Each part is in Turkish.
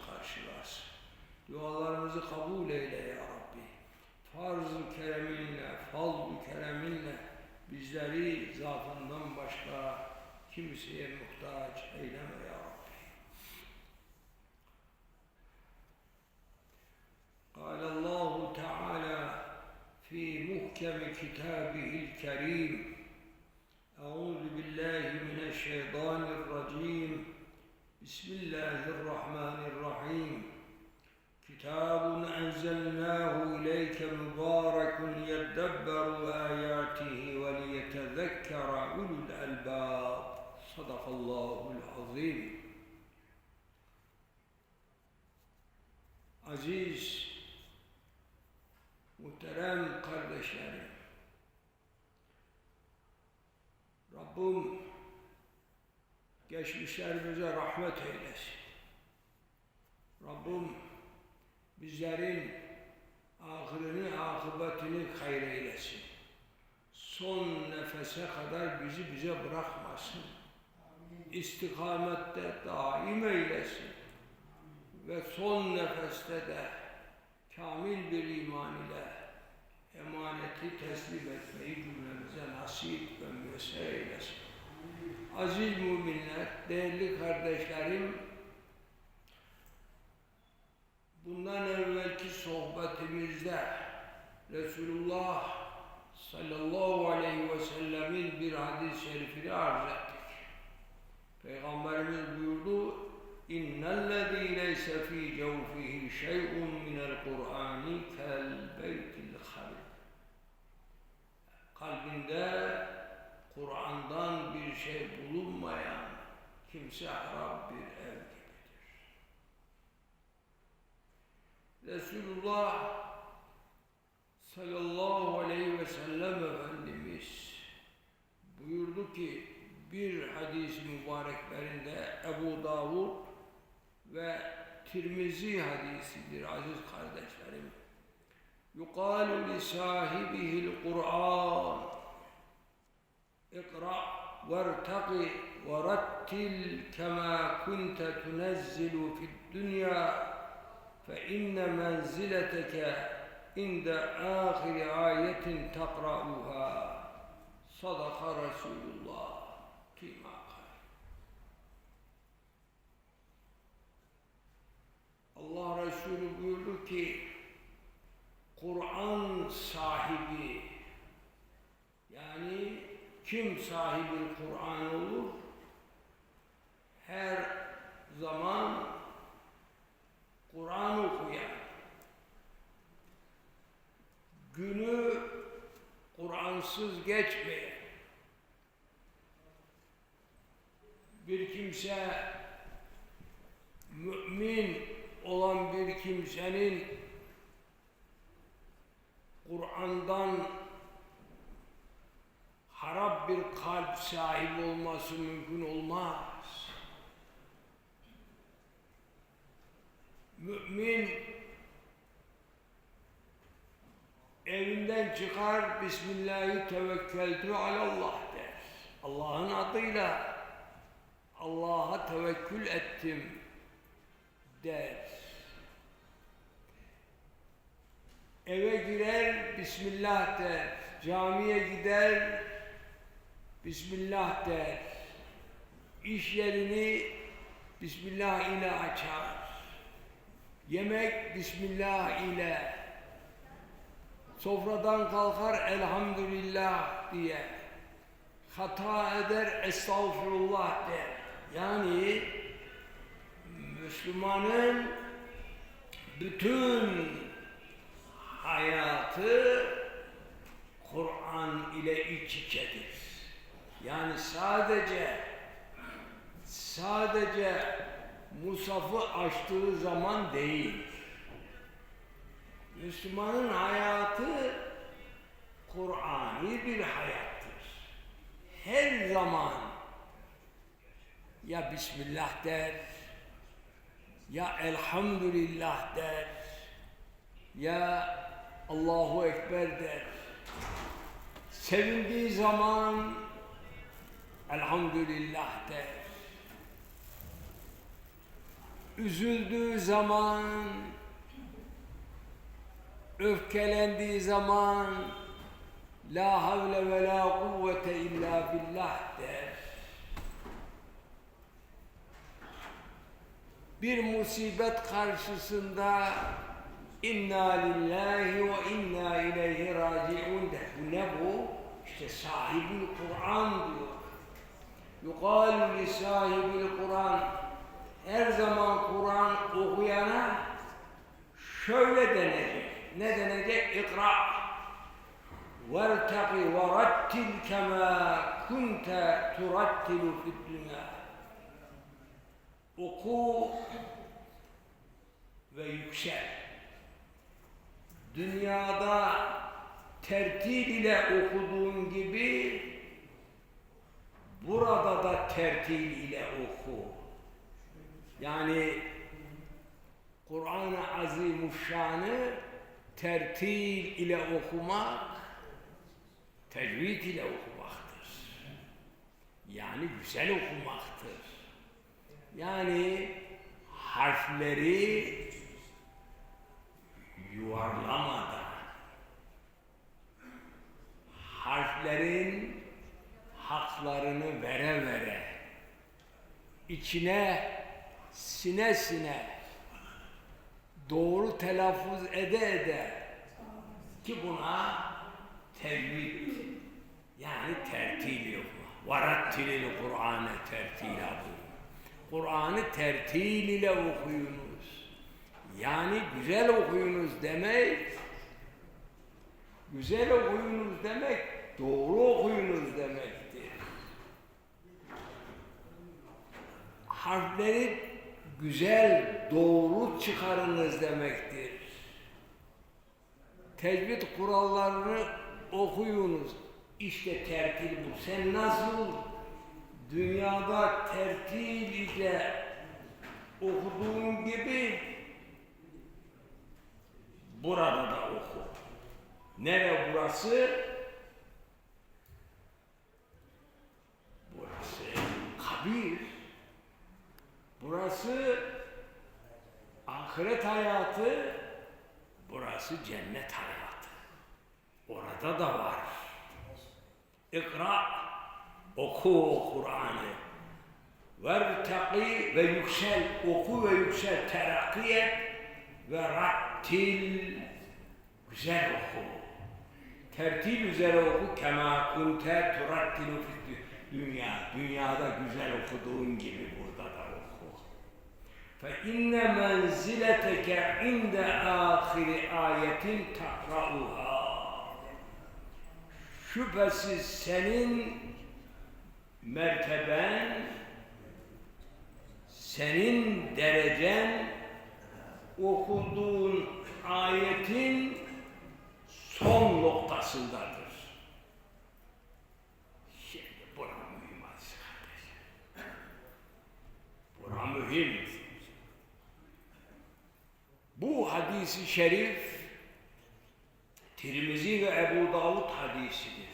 ihtiyacımızı sen karşılarsın. Dualarımızı kabul eyle ya Rabbi. Farz-ı kereminle, fazl-ı kereminle bizleri zatından başka kimseye muhtaç eyleme ya Rabbi. قال الله تعالى في محكم كتابه الكريم أعوذ بالله من الشيطان الرجيم بسم الله الرحمن الرحيم كتاب أنزلناه إليك مبارك يدبروا آياته وليتذكر أولو الألباب صدق الله العظيم Aziz, muhterem kardeşlerim, Rabbim geçmişlerimize rahmet eylesin. Rabbim bizlerin ahirini, akıbetini hayır eylesin. Son nefese kadar bizi bize bırakmasın. İstikamette daim eylesin. Ve son nefeste de kamil bir iman ile emaneti teslim etmeyi cümlemize nasip ve müyesser eylesin. Aziz müminler, değerli kardeşlerim, bundan evvelki sohbetimizde Resulullah sallallahu aleyhi ve sellemin bir hadis-i şerifini arz ettik. Peygamberimiz buyurdu, اِنَّ الَّذ۪ي لَيْسَ ف۪ي جَوْفِهِ شَيْءٌ مِنَ الْقُرْآنِ كَالْبَيْتِ الْخَبِرِ Kalbinde Kur'an'dan bir şey bulunmayan kimse harap bir ev gibidir. Resulullah sallallahu aleyhi ve sellem Efendimiz buyurdu ki bir hadis-i mübareklerinde Ebu Davud ve Tirmizi hadisidir aziz kardeşlerim. Yukalu li sahibihil Kur'an اقرأ وارتق ورتل كما كنت تنزل في الدنيا فإن منزلتك عند آخر آية تقرأها صدق رسول الله فيما قال Allah Resulü buyurdu ki Kur'an sahibi yani kim sahibi Kur'an olur? Her zaman Kur'an okuyan, günü Kur'ansız geçmeyen bir kimse mümin olan bir kimsenin Kur'an'dan harap bir kalp sahibi olması mümkün olmaz. Mümin evinden çıkar Bismillahi tevekkeltü alallah der. Allah'ın adıyla Allah'a tevekkül ettim der. Eve girer Bismillah der. Camiye gider Bismillah der. İş yerini Bismillah ile açar. Yemek Bismillah ile. Sofradan kalkar elhamdülillah diye. Hata eder estağfurullah der. Yani Müslümanın bütün hayatı Kur'an ile iç içedir. Yani sadece sadece Musaf'ı açtığı zaman değil. Müslümanın hayatı Kur'ani bir hayattır. Her zaman ya Bismillah der, ya Elhamdülillah der, ya Allahu Ekber der. Sevindiği zaman Elhamdülillah der. Üzüldüğü zaman, öfkelendiği zaman La havle ve la kuvvete illa billah der. Bir musibet karşısında inna lillahi ve inna ileyhi raciun der. Bu ne bu? İşte sahibi Kur'an diyor yuqalu li sahibil Kur'an her zaman Kur'an okuyana şöyle denecek. Ne denecek? İkra. Vertaki ve rattil kema kunte turattilu fid. Oku ve yüksel. Dünyada tertil ile okuduğun gibi burada da tertil ile oku. Yani Kur'an-ı Azimuşşan'ı tertil ile okumak tecvid ile okumaktır. Yani güzel okumaktır. Yani harfleri yuvarlamadan harflerin haklarını vere vere içine sine sine doğru telaffuz ede ede ki buna tevhid yani tertil yok. Varattilil Kur'an'ı tertila buyuruyor. Kur'an'ı tertil ile okuyunuz. Yani güzel okuyunuz demek güzel okuyunuz demek doğru okuyunuz demektir. Harfleri güzel, doğru çıkarınız demektir. Tecvid kurallarını okuyunuz. İşte tertil bu. Sen nasıl dünyada tertil ile okuduğun gibi burada da oku. Nere burası? Burası kabir. Burası ahiret hayatı. Burası cennet hayatı. Orada da var. İkra, oku Kur'an'ı. Vertaki ve yüksel, oku ve yüksel, terakki et ve rattil, güzel oku. Tertil üzere oku, kema kunte turattilu dünya. Dünyada güzel okuduğun gibi burada da. فَاِنَّ مَنْزِلَتَكَ عِنْدَ آخِرِ آيَةٍ تَقْرَأُهَا Şüphesiz senin merteben, senin derecen okuduğun ayetin son noktasındadır. Hadisi şerif Tirmizi ve Ebu Davud hadisidir.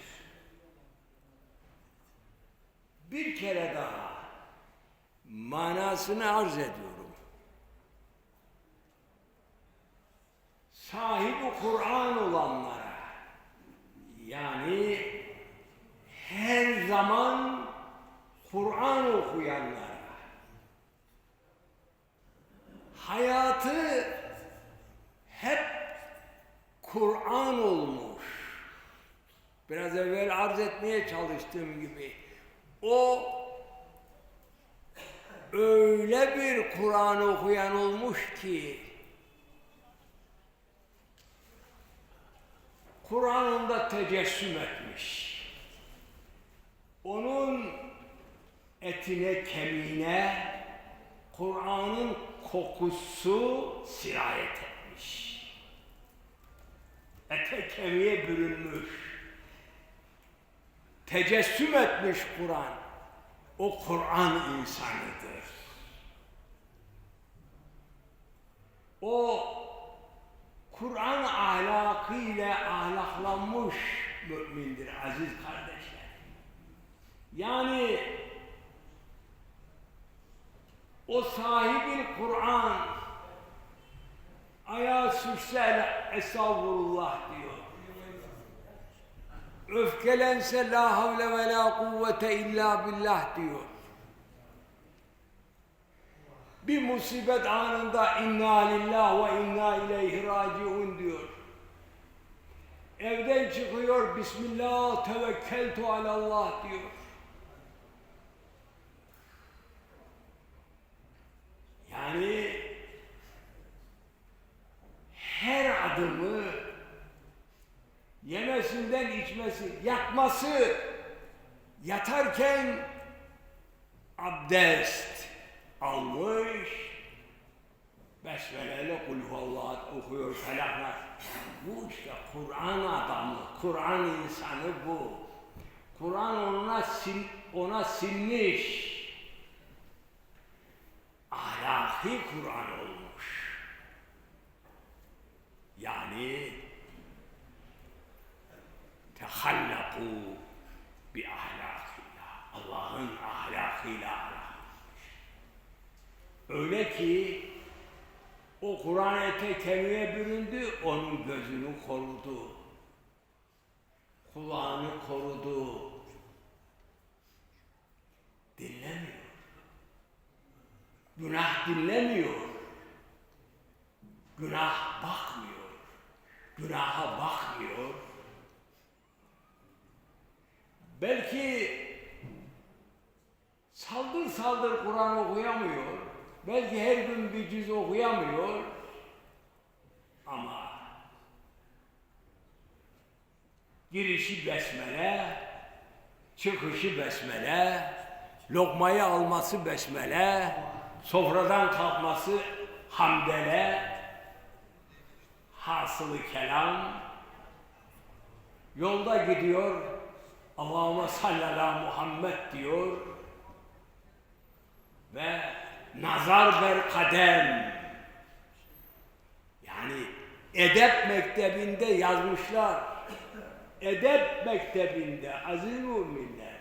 Bir kere daha manasını arz ediyorum. Sahibi Kur'an olanlara yani her zaman Kur'an okuyanlara hayatı hep Kur'an olmuş. Biraz evvel arz etmeye çalıştığım gibi o öyle bir Kur'an okuyan olmuş ki Kur'an'ında tecessüm etmiş. Onun etine, kemiğine Kur'an'ın kokusu sirayet etmiş. ete kemiğe bürünmüş, tecessüm etmiş Kur'an. O Kur'an insanıdır. O Kur'an ahlakıyla ahlaklanmış mümindir aziz kardeşler. Yani o sahibi Kur'an ayağı sürse estağfurullah diyor. Öfkelense la havle ve la kuvvete illa billah diyor. Bir musibet anında inna lillah ve inna ileyhi raciun diyor. Evden çıkıyor Bismillah tevekkeltu alallah diyor. Yani her adımı yemesinden içmesi, yatması, yatarken abdest almış, besmeleyle kul huvallah okuyor felaklar. Bu işte Kur'an adamı, Kur'an insanı bu. Kur'an ona sil, ona silmiş. Ahlaki Kur'an olmuş. Yani tehallaku bi ahlakillah. Allah'ın ahlakıyla. Öyle ki o Kur'an ete kemiğe büründü, onun gözünü korudu. Kulağını korudu. Dinlemiyor. Günah dinlemiyor. Günah bakmıyor. Günaha bakmıyor. Belki saldır saldır Kur'an okuyamıyor. Belki her gün bir cüz okuyamıyor. Ama girişi besmele, çıkışı besmele, lokmayı alması besmele, sofradan kalkması hamdele, hasılı kelam, yolda gidiyor, Allahümme salli ala Muhammed diyor ve nazar ver kadem. Yani edep mektebinde yazmışlar edep mektebinde aziz müminler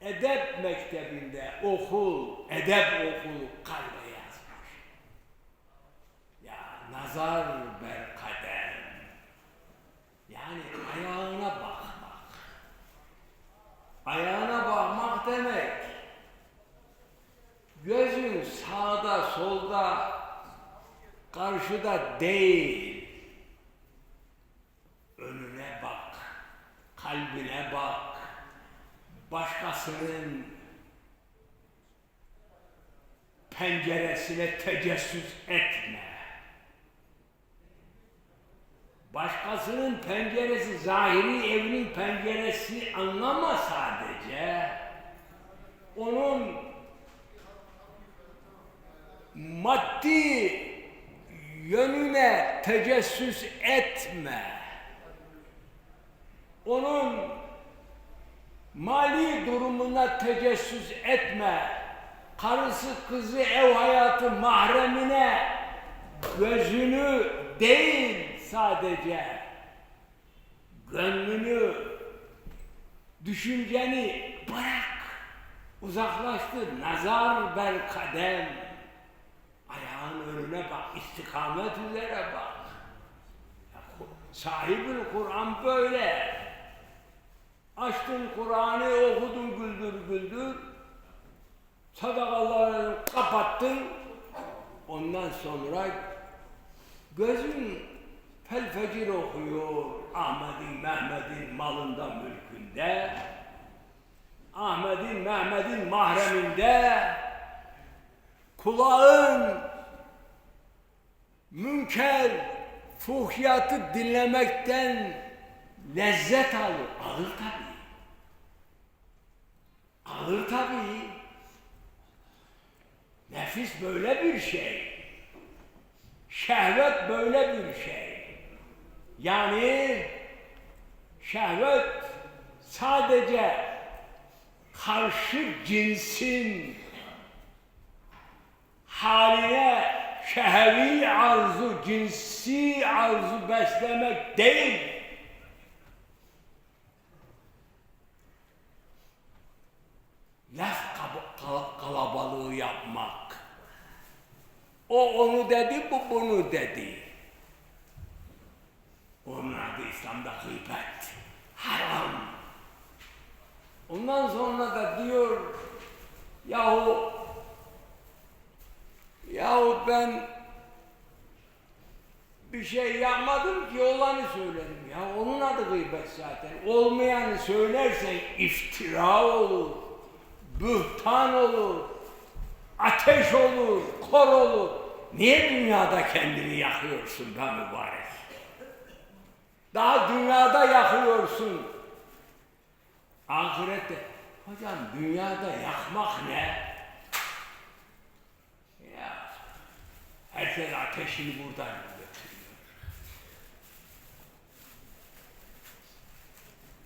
edep mektebinde okul edep okulu kalbe yazmış. Ya nazar ver kadem yani ayağına bakmak ayağına bakmak demek. Gözün sağda solda karşıda değil. Önüne bak kalbine bak başkasının penceresine tecessüs etme başkasının penceresi zahiri evinin penceresi anlama sadece onun maddi yönüne tecessüs etme. Onun mali durumuna tecessüs etme. Karısı, kızı, ev hayatı mahremine gözünü değil sadece gönlünü, düşünceni bırak. Uzaklaştır. Nazar ver kadem. Ayağın önüne bak, istikamet üzere bak. Sahibül Kur'an böyle. Açtın Kur'an'ı okudun güldür güldür. Sadakallahu kapattın. Ondan sonra gözün felfecir okuyor. Ahmet'in, Mehmet'in malında, mülkünde. Ahmet'in, Mehmet'in mahreminde kulağın münker fuhyatı dinlemekten lezzet alır. Alır tabii. Alır tabii. Nefis böyle bir şey. Şehvet böyle bir şey. Yani şehvet sadece karşı cinsin haline şehvi arzu, cinsi arzu beslemek değil. Laf kalabalığı yapmak. O onu dedi, bu bunu dedi. Onun adı İslam'da gıybet. Haram. Ondan sonra da diyor yahu yahu ben bir şey yapmadım ki olanı söyledim. Ya onun adı gıybet zaten. Olmayanı söylersen iftira olur, bühtan olur, ateş olur, kor olur. Niye dünyada kendini yakıyorsun be mübarek? Daha dünyada yakıyorsun. Ahirette, hocam dünyada yakmak ne? Ya, herkes ateşini buradan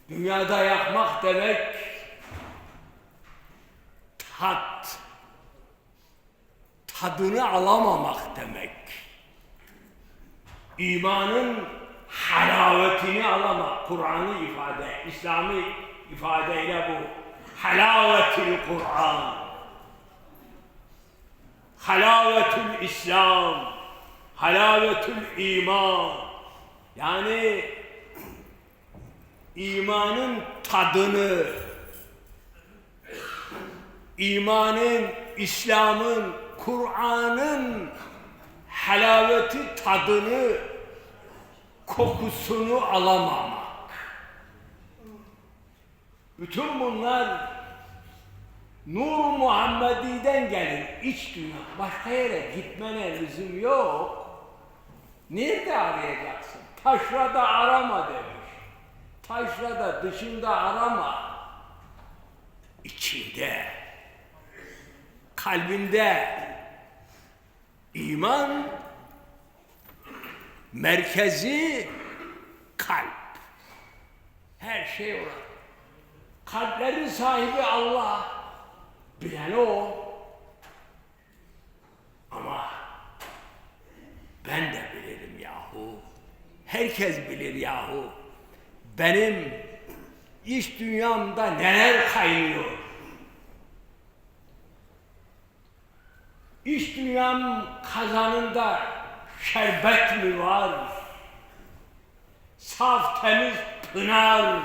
Dünyada yakmak demek tat, tadını alamamak demek. İmanın halavetini alamak. Kur'an'ı ifade, İslami ifadeyle bu. Halavetil Kur'an. Halavetül İslam. Halavetül iman. Yani imanın tadını, imanın, İslam'ın, Kur'an'ın halaveti tadını, kokusunu alamamak. Bütün bunlar Nur Muhammedi'den gelir. İç dünya. Başka yere gitmene lüzum yok. Nerede arayacaksın? Taşrada arama demiş. Taşrada dışında arama. İçinde, kalbinde iman merkezi kalp. Her şey orada. Kalplerin sahibi Allah. Bilen o. Ama ben de bilirim yahu. Herkes bilir yahu. Benim iş dünyamda neler kaynıyor. İş dünyam kazanında şerbet mi var? Saf temiz pınar,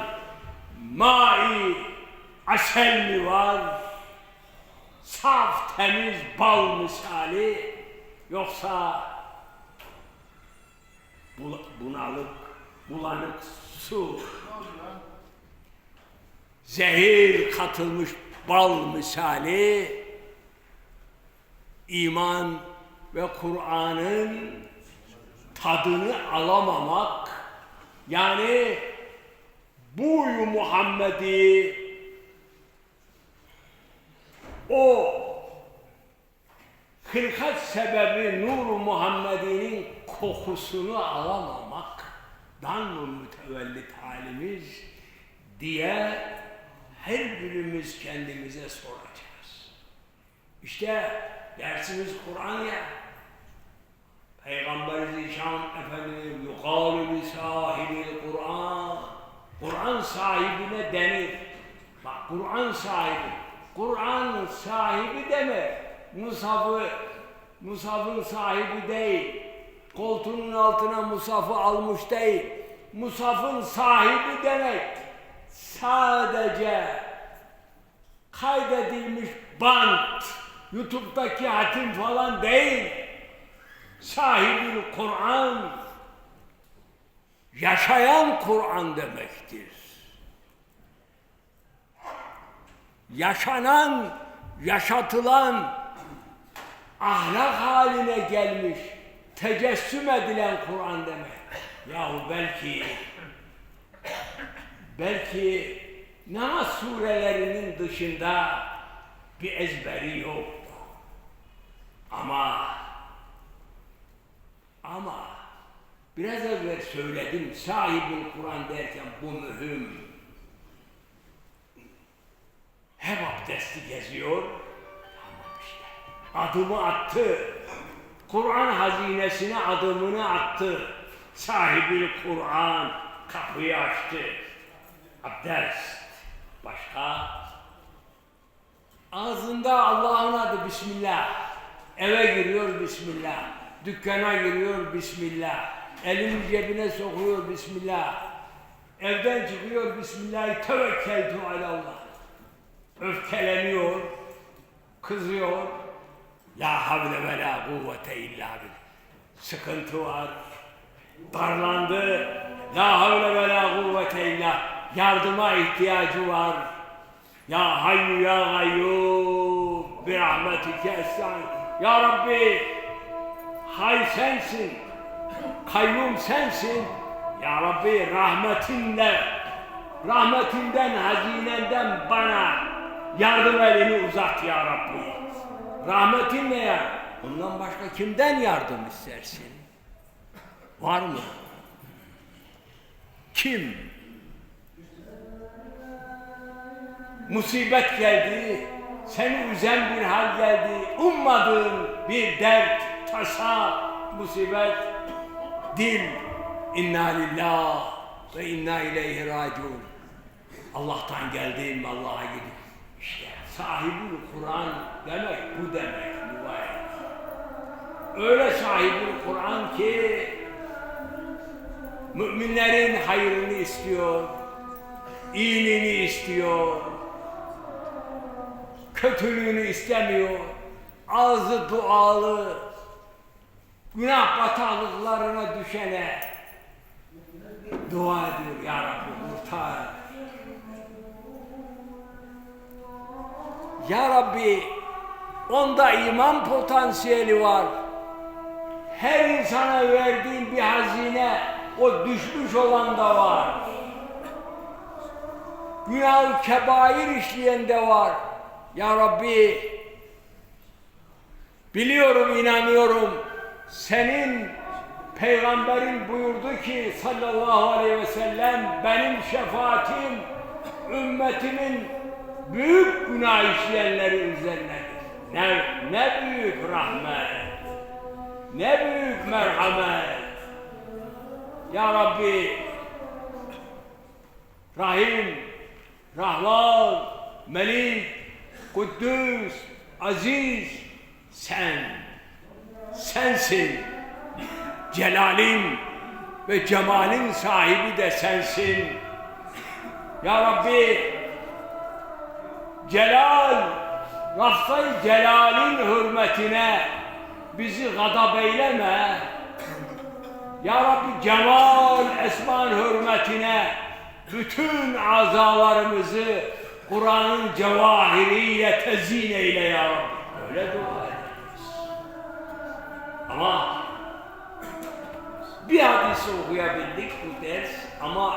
mai, asel mi var? Saf temiz bal misali yoksa bunalık, bulanık su, zehir katılmış bal misali iman ve Kur'an'ın tadını alamamak yani buyu Muhammed'i o hırkat sebebi Nur Muhammed'in kokusunu alamamaktan mı mütevellit halimiz diye her birimiz kendimize soracağız. İşte dersimiz Kur'an ya. Peygamber Zişan Efendimiz yukalu bi sahibi Kur'an. Kur'an sahibine denir. Bak Kur'an sahibi. Kur'an sahibi demek. Musaf'ı Musaf'ın sahibi değil. Koltuğunun altına Musaf'ı almış değil. Musaf'ın sahibi demek. Sadece kaydedilmiş bant, YouTube'daki hatim falan değil. Sahibi Kur'an, yaşayan Kur'an demektir. Yaşanan, yaşatılan, ahlak haline gelmiş, tecessüm edilen Kur'an demek. Yahu belki, belki namaz surelerinin dışında bir ezberi yok. Ama, ama Biraz evvel söyledim sahibul Kur'an derken bu mühim. Hep abdestli geziyor. Tamam işte. Adımı attı. Kur'an hazinesine adımını attı. Sahibi Kur'an kapıyı açtı. Abdest. Başka? Ağzında Allah'ın adı Bismillah. Eve giriyor Bismillah. Dükkana giriyor Bismillah. Elini cebine sokuyor Bismillah. Evden çıkıyor Bismillah. Tevekkeltu alallah. Öfkeleniyor. Kızıyor. La havle ve la kuvvete illa billah. Sıkıntı var. Darlandı. La havle ve la kuvvete illa. Yardıma ihtiyacı var. Ya hayyu ya gayyum bir rahmetike estağin. Ya Rabbi hay sensin. Kayyum sensin. Ya Rabbi rahmetinle rahmetinden hazinenden bana yardım elini uzat ya Rabbi. Rahmetinle ya. Ondan başka kimden yardım istersin? Var mı? Kim? Musibet geldi, seni üzen bir hal geldi, ummadığın bir dert, tasa, musibet, dil, inna lillah ve inna ileyhi raciun. Allah'tan geldim, Allah'a gidiyorum. Sahibi Kur'an demek bu demek mübarek. Öyle sahibi Kur'an ki müminlerin hayrını istiyor, iyiliğini istiyor, kötülüğünü istemiyor, ağzı dualı, günah bataklıklarına düşene dua ediyor ya Rabbi kurtar. Ya Rabbi onda iman potansiyeli var. Her insana verdiğin bir hazine o düşmüş olan da var. Günah kebair işleyen de var. Ya Rabbi biliyorum inanıyorum senin peygamberin buyurdu ki sallallahu aleyhi ve sellem benim şefaatim ümmetimin büyük günah işleyenleri üzerinedir. Ne, ne büyük rahmet, ne büyük merhamet. Ya Rabbi Rahim, Rahman, Melik, Kuddüs, Aziz sen, sensin. Celalin ve cemalin sahibi de sensin. Ya Rabbi Celal, Raffay Celal'in hürmetine bizi gadab eyleme. Ya Rabbi Cemal Esman hürmetine bütün azalarımızı Kur'an'ın cevahiriyle tezyin eyle ya Rabbi. Öyle dua ederiz. Ama bir hadis okuyabildik bu ders ama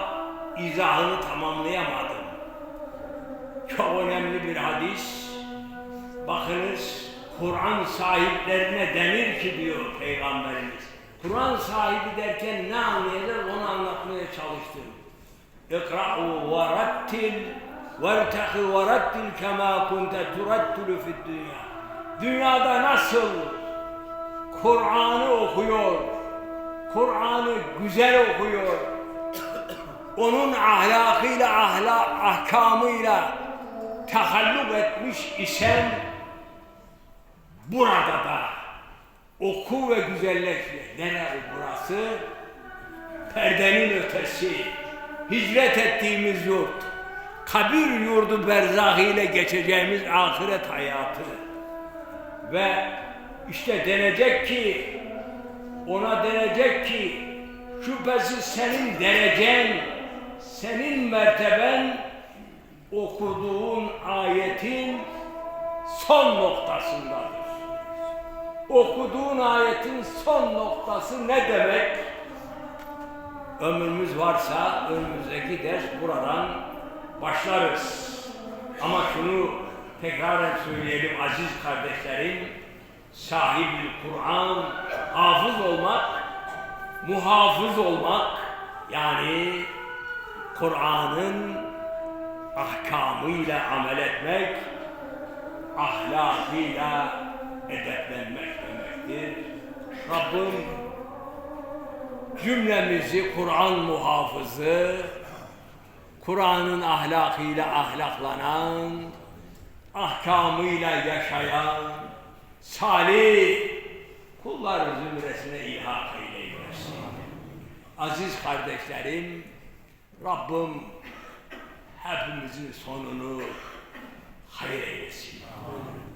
izahını tamamlayamadım. Önemli bir hadis. Bakınız Kur'an sahiplerine denir ki diyor Peygamberimiz. Kur'an sahibi derken ne anlayacak onu anlatmaya çalıştım. İkra'u ve rattil ve rattil kema kunte turattulu fid dünya. Dünyada nasıl Kur'an'ı okuyor, Kur'an'ı güzel okuyor, onun ahlakıyla, ahlak, ahkamıyla tahalluk etmiş isen burada da oku ve güzelleşme. Nere burası? Perdenin ötesi, hicret ettiğimiz yurt, kabir yurdu berzahiyle geçeceğimiz ahiret hayatı. Ve işte denecek ki, ona denecek ki, şüphesiz senin derecen, senin merteben okuduğun ayetin son noktasındadır. Okuduğun ayetin son noktası ne demek? Ömrümüz varsa önümüzdeki ders buradan başlarız. Ama şunu tekrar söyleyelim aziz kardeşlerim, sahibi Kur'an, hafız olmak muhafız olmak yani Kur'an'ın ahkamıyla amel etmek, ahlakıyla edeplenmek demektir. Rabbim cümlemizi Kur'an muhafızı, Kur'an'ın ahlakıyla ahlaklanan, ahkamıyla yaşayan, salih kullar zümresine ilhak eylesin. Aziz kardeşlerim, Rabbim hepimizin sonunu hayır eylesin.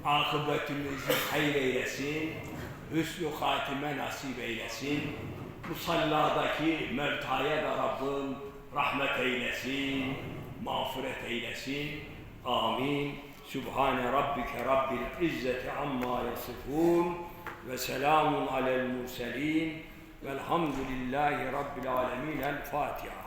Akıbetimizi hayır eylesin. Hüsnü hatime nasip eylesin. Musalladaki mevtaya da Rabbim rahmet eylesin. Mağfiret eylesin. Amin. Sübhane Rabbike Rabbil İzzeti amma yasifun ve selamun alel murselin velhamdülillahi Rabbil alemin. El Fatiha.